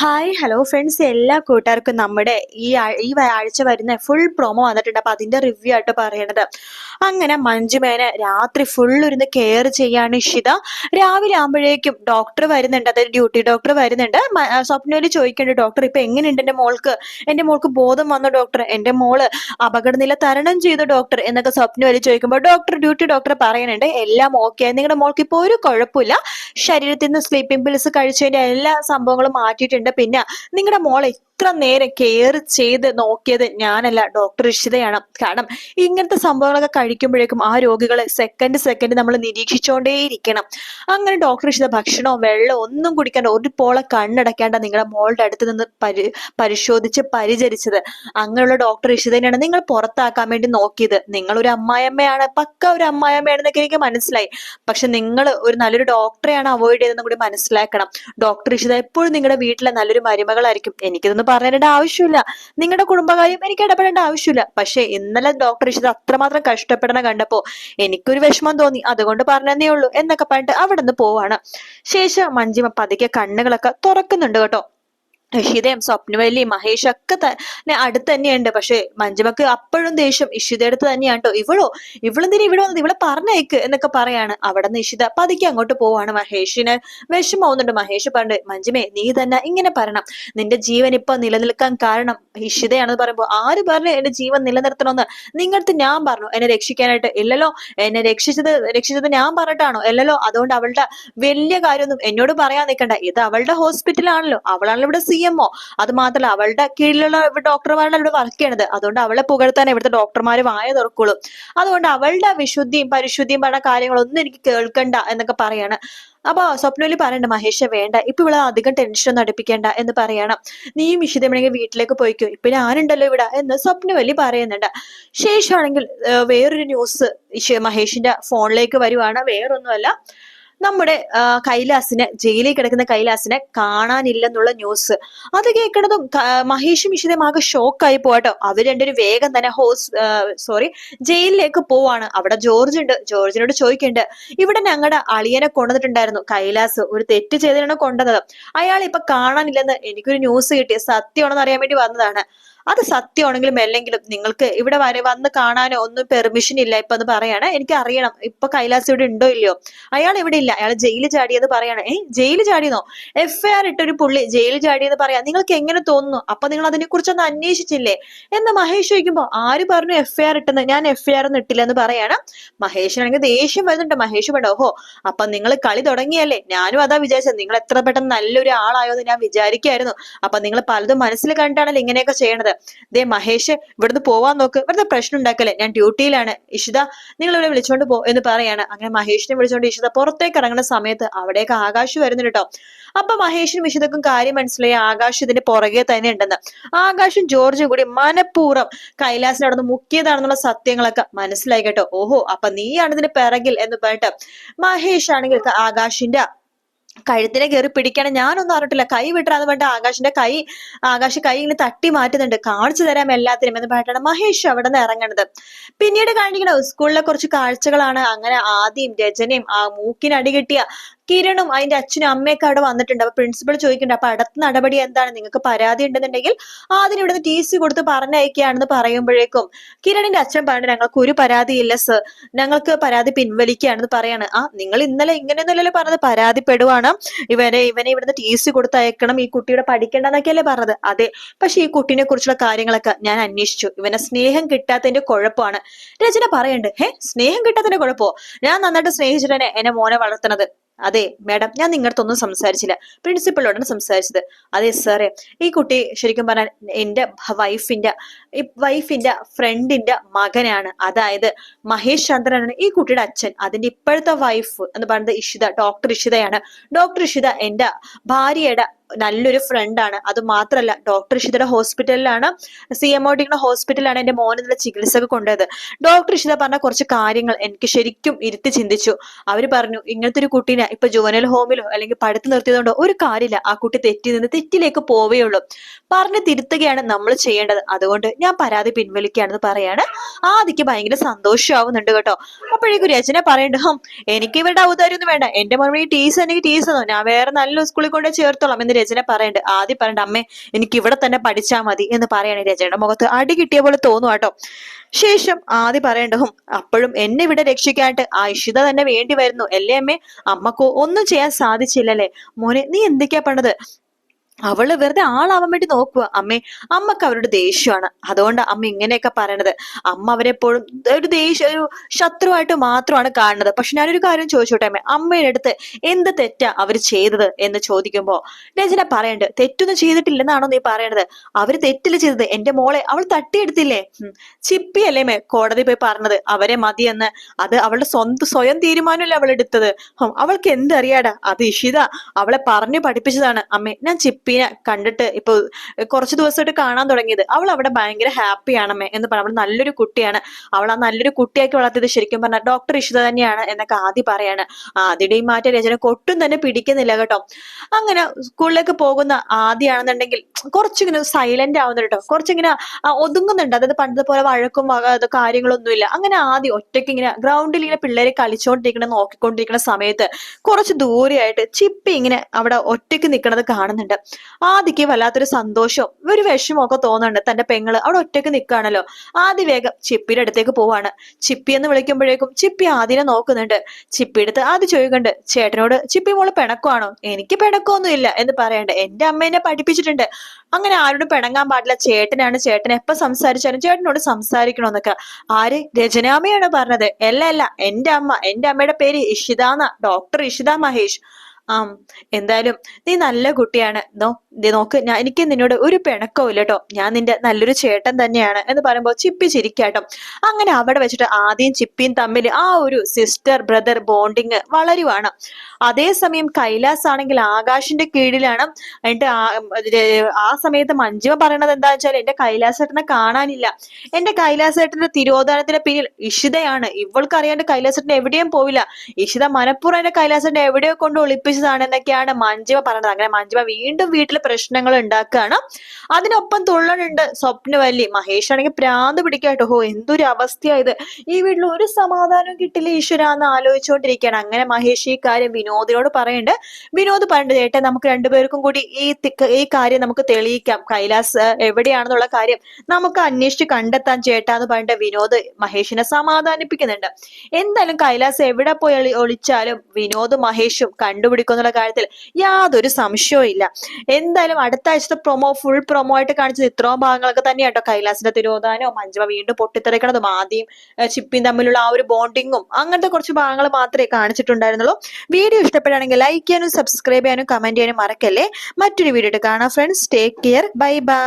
Hi hello friends എല്ലാ കൂട്ടുകാർക്കും നമ്മുടെ ഈ ഈ ആഴ്ച വരുന്ന ഫുൾ പ്രൊമോ വന്നിട്ടുണ്ട്. അപ്പൊ അതിന്റെ റിവ്യൂ ആയിട്ട് പറയണത്. അങ്ങനെ മഞ്ജുമേനെ രാത്രി ഫുൾ ഇരുന്ന് കെയർ ചെയ്യാണ് ഇഷിത. രാവിലെ ആകുമ്പോഴേക്കും ഡോക്ടർ വരുന്നുണ്ട്. അതായത് ഡ്യൂട്ടി ഡോക്ടർ വരുന്നുണ്ട്. സ്വപ്നയിൽ ചോദിക്കേണ്ട ഡോക്ടർ ഇപ്പൊ എങ്ങനെയുണ്ട് എന്റെ മോൾക്ക്? എന്റെ മോൾക്ക് ബോധം വന്നു ഡോക്ടർ എന്റെ മോൾ അപകടനില തരണം ചെയ്തു ഡോക്ടർ എന്നൊക്കെ സ്വപ്നവലി ചോദിക്കുമ്പോൾ ഡോക്ടർ ഡ്യൂട്ടി ഡോക്ടർ പറയുന്നുണ്ട് എല്ലാം ഓക്കെ നിങ്ങളുടെ മോൾക്ക് ഇപ്പോൾ ഒരു കുഴപ്പമില്ല. ശരീരത്തിൽ നിന്ന് സ്ലീപ്പിംഗ് പിൽസ് കഴിച്ചതിന്റെ എല്ലാ സംഭവങ്ങളും മാറ്റിയിട്ടുണ്ട്. പിന്നെ നിങ്ങളുടെ മോളെ ഇത്ര നേരം കെയർ ചെയ്ത് നോക്കിയത് ഞാനല്ല ഡോക്ടർ ഇഷിതയാണ്. കാരണം ഇങ്ങനത്തെ സംഭവങ്ങളൊക്കെ കഴിക്കുമ്പോഴേക്കും ആ രോഗികളെ സെക്കൻഡ് സെക്കൻഡ് നമ്മൾ നിരീക്ഷിച്ചുകൊണ്ടേയിരിക്കണം അങ്ങനെ ഡോക്ടർ ഇഷിത ഭക്ഷണവും വെള്ളവും ഒന്നും കുടിക്കാണ്ട് ഒരു പോളെ കണ്ണടയ്ക്കാണ്ട നിങ്ങളുടെ മോളുടെ അടുത്ത് നിന്ന് പരി പരിശോധിച്ച് പരിചരിച്ചത്. അങ്ങനെയുള്ള ഡോക്ടർ ഇഷിതനെയാണ് നിങ്ങൾ പുറത്താക്കാൻ വേണ്ടി നോക്കിയത്. നിങ്ങൾ ഒരു അമ്മായിയമ്മയാണ് പക്ക ഒരു അമ്മായിയമ്മയാണെന്നൊക്കെ എനിക്ക് മനസ്സിലായി. പക്ഷെ നിങ്ങൾ ഒരു നല്ലൊരു ഡോക്ടറെയാണ് അവോയ്ഡ് ചെയ്തതെന്ന് കൂടി മനസ്സിലാക്കണം. ഡോക്ടർ ഇഷിത എപ്പോഴും നിങ്ങളുടെ വീട്ടിലെ നല്ലൊരു മരുമകളായിരിക്കും. എനിക്കിതൊന്നും പറഞ്ഞിടേണ്ട ആവശ്യമില്ല. നിങ്ങളുടെ കുടുംബകാര്യം എനിക്ക് ഇടപെടേണ്ട ആവശ്യമില്ല. പക്ഷെ ഇന്നലെ ഡോക്ടർ ഇഷിത് അത്രമാത്രം കഷ്ടപ്പെടണ കണ്ടപ്പോ എനിക്കൊരു വിഷമം തോന്നി. അതുകൊണ്ട് പറഞ്ഞതേ ഉള്ളൂ എന്നൊക്കെ പറഞ്ഞിട്ട് അവിടെ നിന്ന് പോവാണ്. ശേഷം മഞ്ജിമ പതുക്കെ കണ്ണുകളൊക്കെ തുറക്കുന്നുണ്ട് കേട്ടോ. ഇഷിതയും സ്വപ്നവല്ലിയും മഹേഷ് ഒക്കെ തന്നെ അടുത്ത് തന്നെയുണ്ട്. പക്ഷെ മഞ്ജുമക്ക് അപ്പോഴും ദേഷ്യം. ഇഷിതയുടെ അടുത്ത് തന്നെയാണ് കേട്ടോ ഇവളോ? ഇവളെന്തിനാ ഇവിടെ വന്നത്? ഇവളെ പറഞ്ഞേക്ക് എന്നൊക്കെ പറയാണ്. അവിടെ നിന്ന് ഇഷിത പതുക്കെ അങ്ങോട്ട് പോവാണ്. മഹേഷിന് വിഷമാവുന്നുണ്ട് മഹേഷ് പറഞ്ഞു മഞ്ജുമേ നീ തന്നെ ഇങ്ങനെ പറയണം. നിന്റെ ജീവൻ ഇപ്പൊ നിലനിൽക്കാൻ കാരണം ഇഷിതയാണെന്ന് പറയുമ്പോൾ ആര് പറഞ്ഞു എന്റെ ജീവൻ നിലനിർത്തണമെന്ന്? നിങ്ങളടുത്ത് ഞാൻ പറഞ്ഞു. എന്നെ രക്ഷിക്കാനായിട്ട് ഇല്ലല്ലോ? എന്നെ രക്ഷിച്ചത് രക്ഷിച്ചത് ഞാൻ പറഞ്ഞിട്ടാണോ? അല്ലല്ലോ അതുകൊണ്ട് അവളുടെ വലിയ കാര്യമൊന്നും എന്നോട് പറയാൻ നിൽക്കണ്ട. ഇത് അവളുടെ ഹോസ്പിറ്റലാണല്ലോ. അവളാണല്ലോ ഇവിടെ സി എം ഒ അത് മാത്രമല്ല അവളുടെ കീഴിലുള്ള ഡോക്ടർമാരാണ് ഇവിടെ വർക്ക് ചെയ്യണത്. അതുകൊണ്ട് അവളെ പുകഴ്ത്താൻ ഇവിടുത്തെ ഡോക്ടർമാർ വായ തുറക്കുള്ളൂ. അതുകൊണ്ട് അവളുടെ വിശുദ്ധിയും പരിശുദ്ധിയും പറഞ്ഞ കാര്യങ്ങളൊന്നും എനിക്ക് കേൾക്കണ്ട എന്നൊക്കെ പറയാണ്. അപ്പൊ സ്വപ്നവലി പറയണ്ട മഹേഷ് വേണ്ട. ഇപ്പൊ ഇവിടെ അധികം ടെൻഷൻ ഒന്നും അടുപ്പിക്കേണ്ട എന്ന് പറയണം. നീയും വിശുദ്ധമാണെങ്കിൽ വീട്ടിലേക്ക് പോയിക്കോ. ഇപ്പൊ ഞാനുണ്ടല്ലോ ഇവിടെ? എന്ന് സ്വപ്നവലി പറയുന്നുണ്ട്. ശേഷമാണെങ്കിൽ വേറൊരു ന്യൂസ് മഹേഷിന്റെ ഫോണിലേക്ക് വരുവാണ്. വേറൊന്നുമല്ല. നമ്മുടെ കൈലാസിനെ ജയിലിൽ കിടക്കുന്ന കൈലാസിനെ കാണാനില്ലെന്നുള്ള ന്യൂസ് അത് കേൾക്കണതും മഹേഷും ഇഷിതയും ആകെ ഷോക്കായി പോകട്ടോ അവർ രണ്ടുപേരും വേഗം തന്നെ ഹോസ് സോറി ജയിലിലേക്ക് പോവാണ്. അവിടെ ജോർജ് ഉണ്ട്. ജോർജിനോട് ചോദിക്കുന്നുണ്ട്. ഇവിടെ ഞങ്ങളുടെ അളിയനെ കൊണ്ടുവന്നിട്ടുണ്ടായിരുന്നു. കൈലാസ് ഒരു തെറ്റ് ചെയ്തതിനാണ് കൊണ്ടുവന്നത്. അയാൾ ഇപ്പൊ കാണാനില്ലെന്ന് എനിക്കൊരു ന്യൂസ് കിട്ടി. സത്യമാണെന്ന് അറിയാൻ വേണ്ടി വന്നതാണ്. അത് സത്യമാണെങ്കിലും അല്ലെങ്കിലും നിങ്ങൾക്ക് ഇവിടെ വരെ വന്ന് കാണാനോ ഒന്നും പെർമിഷൻ ഇല്ല ഇപ്പൊ അത് പറയാണ്. എനിക്ക് അറിയണം. ഇപ്പൊ കൈലാസ് ഇവിടെ ഉണ്ടോ ഇല്ലയോ? അയാൾ ഇവിടെ ഇല്ല. അയാൾ ജയിലിൽ ചാടിയെന്ന് പറയാണ്. ഏ ജയിലിൽ ചാടിയെന്നോ? എഫ് ഐ ആർ ഇട്ടൊരു പുള്ളി ജയിലിൽ ചാടിയെന്ന് പറയാം. നിങ്ങൾക്ക് എങ്ങനെ തോന്നുന്നു? അപ്പൊ നിങ്ങൾ അതിനെ കുറിച്ചൊന്ന് അന്വേഷിച്ചില്ലേ? എന്ന് മഹേഷ് ചോദിക്കുമ്പോ ആര് പറഞ്ഞു എഫ് ഐ ആർ ഇട്ടെന്ന്? ഞാൻ എഫ് ഐ ആർ ഒന്നും ഇട്ടില്ല എന്ന് പറയാണ്. മഹേഷിനാണെങ്കിൽ ദേഷ്യം വരുന്നുണ്ട്. മഹേഷ് പറഞ്ഞു ഓഹോ അപ്പൊ നിങ്ങൾ കളി തുടങ്ങിയല്ലേ? ഞാനും അതാ വിചാരിച്ചത്. നിങ്ങൾ എത്ര പെട്ടെന്ന് നല്ലൊരു ആളായോ എന്ന് ഞാൻ വിചാരിക്കായിരുന്നു. അപ്പൊ നിങ്ങൾ പലതും മനസ്സിൽ കണ്ടാണല്ലോ ഇങ്ങനെയൊക്കെ ചെയ്യണത്. ദേ മഹേഷ് ഇവിടുന്ന് പോവാൻ നോക്ക്. ഇവിടുത്തെ പ്രശ്നം ഉണ്ടാക്കല്ലേ? ഞാൻ ഡ്യൂട്ടിയിലാണ്. ഇഷിത നിങ്ങൾ ഇവിടെ വിളിച്ചോണ്ട് പോ എന്ന് പറയാണ്. അങ്ങനെ മഹേഷിനെ വിളിച്ചോണ്ട് ഇഷിത പുറത്തേക്ക് ഇറങ്ങുന്ന സമയത്ത് അവിടേക്ക് ആകാശ് വരുന്നു കേട്ടോ. അപ്പൊ മഹേഷിനും ഇഷിതക്കും കാര്യം മനസ്സിലായി. ആകാശ് ഇതിന്റെ പുറകെ തന്നെ ഉണ്ടെന്ന്. ആകാശും ജോർജും കൂടി മനഃപൂർവം കൈലാസിന് അവിടെ മുക്കിയതാണെന്നുള്ള സത്യങ്ങളൊക്കെ മനസ്സിലായി കേട്ടോ. ഓഹോ അപ്പൊ നീയാണ് ഇതിന്റെ പിറകിൽ എന്ന് പറഞ്ഞിട്ട് മഹേഷ് ആണെങ്കിൽ ആകാശിന്റെ കഴുത്തിനെ കയറി പിടിക്കണം. ഞാനൊന്നും അറിഞ്ഞിട്ടില്ല. കൈ വിട്ടാന്ന് പറഞ്ഞിട്ട് ആകാശിന്റെ കൈ ആകാശ് കൈ ഇങ്ങനെ തട്ടി മാറ്റുന്നുണ്ട്. കാണിച്ചു തരാം എല്ലാത്തിനും എന്ന് പറഞ്ഞിട്ടാണ് മഹേഷ് അവിടെ നിന്ന് ഇറങ്ങണത്. പിന്നീട് കാണിക്കണ? സ്കൂളിലെ കുറച്ച് കാഴ്ചകളാണ്. അങ്ങനെ ആദ്യം രചനയും ആ മൂക്കിന് അടി കിട്ടിയ കിരണും അതിന്റെ അച്ഛനും അമ്മയൊക്കെ അവിടെ വന്നിട്ടുണ്ട്. അപ്പൊ പ്രിൻസിപ്പൾ ചോദിക്കുന്നുണ്ട് അപ്പൊ അടുത്ത നടപടി എന്താണ്? നിങ്ങൾക്ക് പരാതി ഉണ്ടെന്നുണ്ടെങ്കിൽ ആദ്യം ഇവിടുന്ന് ടി സി കൊടുത്ത് പറഞ്ഞയക്കുകയാണെന്ന് പറയുമ്പോഴേക്കും കിരണിന്റെ അച്ഛൻ പറഞ്ഞു ഞങ്ങൾക്ക് ഒരു പരാതിയില്ല സർ ഞങ്ങൾക്ക് പരാതി പിൻവലിക്കുകയാണെന്ന് പറയാണ്. ആ നിങ്ങൾ ഇന്നലെ ഇങ്ങനെയൊന്നുമല്ലല്ലോ പറഞ്ഞത്. പരാതിപ്പെടുവാണ്. ഇവരെ ഇവനെ ഇവിടുന്ന് ടി സി കൊടുത്ത് അയക്കണം. ഈ കുട്ടിയുടെ പഠിക്കേണ്ടെന്നൊക്കെയല്ലേ പറഞ്ഞത്? അതെ. പക്ഷെ ഈ കുട്ടീനെ കുറിച്ചുള്ള കാര്യങ്ങളൊക്കെ ഞാൻ അന്വേഷിച്ചു. ഇവനെ സ്നേഹം കിട്ടാത്തതിന്റെ കുഴപ്പമാണ്. രചന പറയണ്ട് ഹേ സ്നേഹം കിട്ടാത്തതിന്റെ കുഴപ്പമോ? ഞാൻ നന്നായിട്ട് സ്നേഹിച്ചിട്ടാണ് എന്നെ മോനെ വളർത്തുന്നത് അതെ മാഡം ഞാൻ നിങ്ങളുടെ ഒന്നും സംസാരിച്ചില്ല. പ്രിൻസിപ്പളോടാണ് സംസാരിച്ചത്. അതെ സാറേ ഈ കുട്ടി ശരിക്കും പറഞ്ഞാൽ എന്റെ വൈഫിന്റെ വൈഫിന്റെ ഫ്രണ്ടിന്റെ മകനാണ്. അതായത് മഹേഷ് ചന്ദ്രനാണ് ഈ കുട്ടിയുടെ അച്ഛൻ. അതിന്റെ ഇപ്പോഴത്തെ വൈഫ് എന്ന് പറയുന്നത് ഇഷിത ഡോക്ടർ ഇഷിതയാണ്. ഡോക്ടർ ഇഷിത എന്റെ ഭാര്യയുടെ നല്ലൊരു ഫ്രണ്ടാണ് അത് മാത്രല്ല ഡോക്ടർ ഇഷിതയുടെ ഹോസ്പിറ്റലിലാണ് സി എം ഒ ഡിയുടെ ഹോസ്പിറ്റലിലാണ് എന്റെ മോൻ ചികിത്സക്ക് കൊണ്ടുപോയത് ഡോക്ടർ ഇഷിത പറഞ്ഞ കുറച്ച് കാര്യങ്ങൾ എനിക്ക് ശരിക്കും ഇരുത്തി ചിന്തിച്ചു. അവർ പറഞ്ഞു ഇങ്ങനത്തെ ഒരു കുട്ടീനെ ഇപ്പൊ ജുവനൽ ഹോമിലോ അല്ലെങ്കിൽ പഠിത്തം നിർത്തിയതുകൊണ്ടോ ഒരു കാര്യമില്ല. ആ കുട്ടി തെറ്റി നിന്ന് തെറ്റിലേക്ക് പോവുകയുള്ളൂ പറഞ്ഞ് തിരുത്തുകയാണ് നമ്മൾ ചെയ്യേണ്ടത്. അതുകൊണ്ട് ഞാൻ പരാതി പിൻവലിക്കുകയാണെന്ന് പറയാണ്. ആദിക്ക് ഭയങ്കര സന്തോഷമാവുന്നുണ്ട് കേട്ടോ. അപ്പോഴേക്കും രചന പറയണ്ട ഹം എനിക്ക് ഇവരുടെ ഔദാര്യമൊന്നും വേണ്ട. എന്റെ മറുപടി ടീസ് എനിക്ക് തന്നോ. ഞാൻ വേറെ നല്ല സ്കൂളിൽ കൊണ്ട് ചേർത്തോളാം എന്ന് രചന പറയണ്ട്. ആദ്യം പറയണ്ട അമ്മേ എനിക്ക് ഇവിടെ തന്നെ പഠിച്ചാ മതി എന്ന് പറയണേ രചനയുടെ മുഖത്ത്. അടി കിട്ടിയ പോലെ തോന്നും കേട്ടോ ശേഷം ആദ്യം പറയേണ്ടതും അപ്പോഴും എന്നെ ഇവിടെ രക്ഷിക്കാനായിട്ട് ആ ഇഷിത തന്നെ വേണ്ടി വരുന്നു. അല്ലേ അമ്മേ? അമ്മക്കോ ഒന്നും ചെയ്യാൻ സാധിച്ചില്ലല്ലേ? മോനെ നീ എന്തൊക്കെയാ പറഞ്ഞത് അവൾ വെറുതെ ആളാവാൻ വേണ്ടി നോക്കുക അമ്മേ അമ്മയ്ക്ക് അവരുടെ ദേഷ്യമാണ്. അതുകൊണ്ട് അമ്മ ഇങ്ങനെയൊക്കെ പറയണത്. അമ്മ അവരെപ്പോഴും ഒരു ദേഷ്യ ഒരു ശത്രുവായിട്ട് മാത്രമാണ് കാണുന്നത്. പക്ഷെ ഞാനൊരു കാര്യം ചോദിച്ചോട്ടെ അമ്മേ അമ്മയുടെ അടുത്ത് എന്ത് തെറ്റാ അവർ ചെയ്തത് എന്ന് ചോദിക്കുമ്പോൾ രചന പറയണ്ട് തെറ്റൊന്നും ചെയ്തിട്ടില്ലെന്നാണോ നീ പറയണത്? അവർ തെറ്റില്ല ചെയ്തത്. എന്റെ മോളെ അവൾ തട്ടിയെടുത്തില്ലേ. ചിപ്പിയല്ലേ മേ കോടതി പോയി പറഞ്ഞത്. അവരെ മതിയെന്ന്. അത് അവളുടെ സ്വന്തം സ്വയം തീരുമാനമല്ലേ അവൾ എടുത്തത്. അവൾക്ക് എന്തറിയാടാ അത് ഇഷിത അവളെ പറഞ്ഞു പഠിപ്പിച്ചതാണ്. അമ്മേ ഞാൻ ചിപ്പിനെ കണ്ടിട്ട് ഇപ്പൊ കുറച്ച് ദിവസമായിട്ട് കാണാൻ തുടങ്ങിയത്. അവൾ അവിടെ ഭയങ്കര ഹാപ്പിയാണമ്മേ എന്ന് പറഞ്ഞു. അവൾ നല്ലൊരു കുട്ടിയാണ്. അവൾ ആ നല്ലൊരു കുട്ടിയാക്കി വളർത്തിയത് ശരിക്കും പറഞ്ഞാൽ ഡോക്ടർ ഇഷിത തന്നെയാണ് എന്നൊക്കെ ആദ്യം പറയാണ്. ആദ്യയുടെയും മാറ്റ രചന ഒട്ടും തന്നെ പിടിക്കുന്നില്ല കേട്ടോ. അങ്ങനെ സ്കൂളിലേക്ക് പോകുന്ന ആദ്യമാണെന്നുണ്ടെങ്കിൽ കുറച്ചിങ്ങനെ സൈലന്റ് ആവുന്നുണ്ട് കേട്ടോ. കുറച്ചിങ്ങനെ ഒതുങ്ങുന്നുണ്ട്. അതായത് പണ്ടത്തെ പോലെ വഴക്കും കാര്യങ്ങളൊന്നുമില്ല. അങ്ങനെ ആദ്യം ഒറ്റയ്ക്ക് ഇങ്ങനെ ഗ്രൗണ്ടിൽ ഇങ്ങനെ പിള്ളേരെ കളിച്ചോണ്ടിരിക്കണ നോക്കിക്കൊണ്ടിരിക്കുന്ന സമയത്ത് കുറച്ച് ദൂരെയായിട്ട് ചിപ്പി ഇങ്ങനെ അവിടെ ഒറ്റയ്ക്ക് നിൽക്കുന്നത് കാണുന്നുണ്ട്. ആദിക്ക് വല്ലാത്തൊരു സന്തോഷവും ഒരു വിഷമമൊക്കെ തോന്നുന്നുണ്ട്. തന്റെ പെങ്ങൾ അവിടെ ഒറ്റയ്ക്ക് നിൽക്കുകയാണല്ലോ ആദ്യ വേഗം ചിപ്പിയുടെ അടുത്തേക്ക് പോവാണ്. ചിപ്പി എന്ന് വിളിക്കുമ്പോഴേക്കും ചിപ്പി ആദിനെ നോക്കുന്നുണ്ട്. ചിപ്പി എടുത്ത് ആദ്യം ചോദിക്കുന്നുണ്ട് ചേട്ടനോട് ചിപ്പി മോൾ പിണക്കമാണോ എനിക്ക് പിണക്കമൊന്നും ഇല്ല എന്ന് പറയണ്ട്. എന്റെ അമ്മ എന്നെ പഠിപ്പിച്ചിട്ടുണ്ട്. അങ്ങനെ ആരോടും പിണങ്ങാൻ പാടില്ല. ചേട്ടനാണ്. ചേട്ടൻ എപ്പൊ സംസാരിച്ചാലും ചേട്ടനോട് സംസാരിക്കണമെന്നൊക്കെ. ആര്? രചനാമ്മയാണ് പറഞ്ഞത്. അല്ല അല്ല. എന്റെ അമ്മ. എന്റെ അമ്മയുടെ പേര് ഇഷിതാന്ന. ഡോക്ടർ ഇഷിത മഹേഷ്. ആം എന്തായാലും നീ നല്ല കുട്ടിയാണ്. നോ നോക്ക് ഞാൻ എനിക്ക് നിന്നോട് ഒരു പിണക്കവും ഇല്ല കേട്ടോ ഞാൻ നിന്റെ നല്ലൊരു ചേട്ടൻ തന്നെയാണ് എന്ന് പറയുമ്പോൾ ചിപ്പി ചിരിക്കാട്ടോ അങ്ങനെ അവിടെ വെച്ചിട്ട് ആദ്യം ചിപ്പിയും തമ്മിൽ ആ ഒരു സിസ്റ്റർ ബ്രദർ ബോണ്ടിങ് വളരുവാണ്. അതേസമയം കൈലാസ് ആണെങ്കിൽ ആകാശിന്റെ കീഴിലാണ്. എന്നിട്ട് ആ- സമയത്ത് മഞ്ജുമ പറയണത് എന്താ വെച്ചാൽ എന്റെ കൈലാസേട്ടനെ കാണാനില്ല. എന്റെ കൈലാസേട്ടന്റെ തിരോധാനത്തിന് പിന്നിൽ ഇഷിതയാണ്. ഇവൾക്ക് അറിയാണ്ട് കൈലാസേട്ടൻ എവിടെയും പോവില്ല. ഇഷിത മനഃപൂർവം എന്റെ കൈലാസേട്ടൻ എവിടെയോ കൊണ്ട് ഒളിപ്പിച്ചതാണ് എന്നൊക്കെയാണ് മഞ്ജിമ പറഞ്ഞത്. അങ്ങനെ മഞ്ജിമ വീണ്ടും വീട്ടിൽ പ്രശ്നങ്ങൾ ഉണ്ടാക്കുകയാണ്. അതിനൊപ്പം തുള്ളനുണ്ട് സ്വപ്നവല്ലി. മഹേഷ് ആണെങ്കിൽ പ്രാന്ത് പിടിക്കാട്ടോ. ഹോ എന്തൊരു അവസ്ഥയായത് ഈ വീട്ടിൽ ഒരു സമാധാനവും കിട്ടില്ല ഈശ്വരാന്ന് ആലോചിച്ചുകൊണ്ടിരിക്കുകയാണ്. അങ്ങനെ മഹേഷ് ഈ കാര്യം വിനോദിനോട് പറയുന്നുണ്ട്. വിനോദ് പറയുന്നുണ്ട് ചേട്ടാ നമുക്ക് രണ്ടുപേർക്കും കൂടി ഈ ഈ കാര്യം നമുക്ക് തെളിയിക്കാം. കൈലാസ് എവിടെയാണെന്നുള്ള കാര്യം നമുക്ക് അന്വേഷിച്ച് കണ്ടെത്താൻ ചേട്ടാ എന്ന് പറഞ്ഞിട്ട് വിനോദ് മഹേഷിനെ സമാധാനിപ്പിക്കുന്നുണ്ട്. എന്തായാലും കൈലാസ് എവിടെ പോയി ഒളിച്ചാലും വിനോദ് മഹേഷും കണ്ടുപിടിക്കുന്നുള്ള കാര്യത്തിൽ യാതൊരു സംശയവും ഇല്ല. എന്തായാലും അടുത്ത ആഴ്ചത്തെ പ്രൊമോ ഫുൾ പ്രൊമോ ആയിട്ട് കാണിച്ചത് ഇത്രയും ഭാഗങ്ങളൊക്കെ തന്നെയാട്ടോ. കൈലാസിന്റെ തിരോധാനവും മഞ്ജുമ വീണ്ടും പൊട്ടിത്തെറിക്കണതും ആദ്യം ഏർ, ചിപ്പിയും തമ്മിലുള്ള ആ ഒരു ബോണ്ടിങ്ങും അങ്ങനത്തെ കുറച്ച് ഭാഗങ്ങൾ മാത്രമേ കാണിച്ചിട്ടുണ്ടായിരുന്നുള്ളൂ. വീഡിയോ ഇഷ്ടപ്പെടുകയാണെങ്കിൽ ലൈക്ക് ചെയ്യാനും സബ്സ്ക്രൈബ് ചെയ്യാനും കമന്റ് ചെയ്യാനും മറക്കല്ലേ? മറ്റൊരു വീഡിയോ കാണാം friends take care bye bye